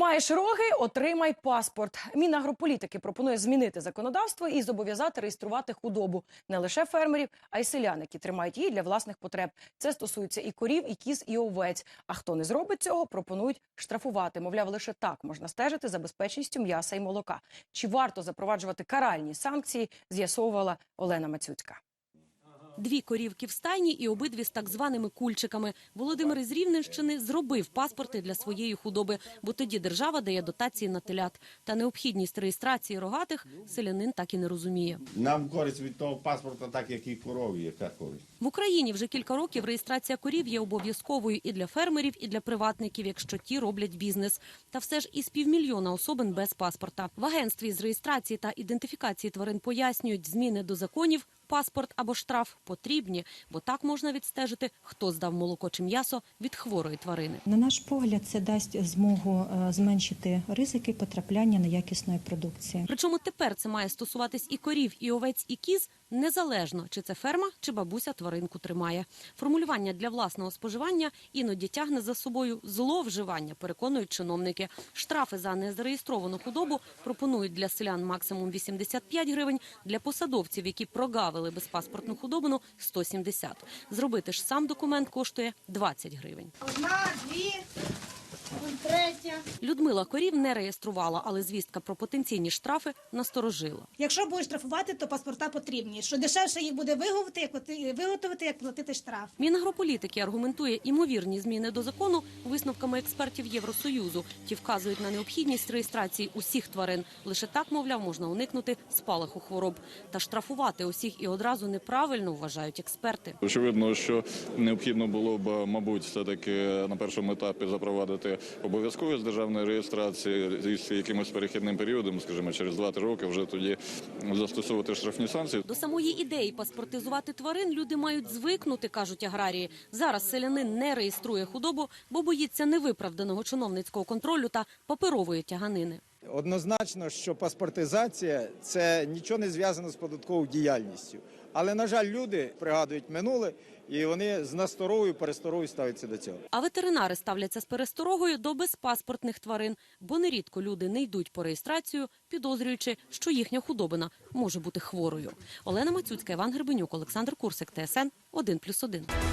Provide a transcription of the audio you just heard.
Маєш роги, отримай паспорт. Мінагрополітики пропонує змінити законодавство і зобов'язати реєструвати худобу не лише фермерів, а й селян, які тримають її для власних потреб. Це стосується і корів, і кіз, і овець. А хто не зробить цього, пропонують штрафувати. Мовляв, лише так можна стежити за безпечністю м'яса і молока. Чи варто запроваджувати каральні санкції? З'ясовувала Олена Мацюцька. Дві корівки в стайні і обидві з так званими кульчиками. Володимир із Рівненщини зробив паспорти для своєї худоби, бо тоді держава дає дотації на телят. Та необхідність реєстрації рогатих селянин так і не розуміє. Нам користь від того паспорта, так як і корові, яка користь. В Україні вже кілька років реєстрація корів є обов'язковою і для фермерів, і для приватників, якщо ті роблять бізнес. Та все ж із півмільйона особин без паспорта. В агентстві з реєстрації та ідентифікації тварин пояснюють, зміни до законів, паспорт або штраф потрібні, бо так можна відстежити, хто здав молоко чи м'ясо від хворої тварини. На наш погляд, це дасть змогу е, зменшити ризики потрапляння неякісної продукції. Причому тепер це має стосуватись і корів, і овець, і кіз незалежно, чи це ферма, чи бабуся тваринку тримає. Формулювання для власного споживання іноді тягне за собою зловживання, переконують чиновники. Штрафи за незареєстровану худобу пропонують для селян максимум 85 гривень, для посадовців, які прогавили безпаспортну худобину – 170. Зробити ж сам документ коштує 20 гривень. Одна, дві, третя. Людмила корів не реєструвала, але звістка про потенційні штрафи насторожила. Якщо будуть штрафувати, то паспорта потрібні. Що дешевше їх буде виготовити, як плати- виготовити, як платити штраф. Мінагрополітики аргументує імовірні зміни до закону висновками експертів Євросоюзу. Ті вказують на необхідність реєстрації усіх тварин. Лише так, мовляв, можна уникнути спалаху хвороб. Та штрафувати усіх і одразу неправильно вважають експерти. Очевидно, що необхідно було б, мабуть, все таки на першому етапі запровадити обов'язковість державної реєстрації з якимось перехідним періодом, скажімо, через 2-3 роки вже тоді застосовувати штрафні санкції. До самої ідеї паспортизувати тварин люди мають звикнути, кажуть аграрії. Зараз селянин не реєструє худобу, бо боїться невиправданого чиновницького контролю та паперової тяганини. Однозначно, що паспортизація це нічого не зв'язано з податковою діяльністю. Але, на жаль, люди пригадують минуле і вони з насторогою, пересторогою ставляться до цього. А ветеринари ставляться з пересторогою до безпаспортних тварин, бо нерідко люди не йдуть по реєстрацію, підозрюючи, що їхня худобина може бути хворою. Олена Мацюцька, Іван Гребенюк, Олександр Курсик, ТСН 1+,1.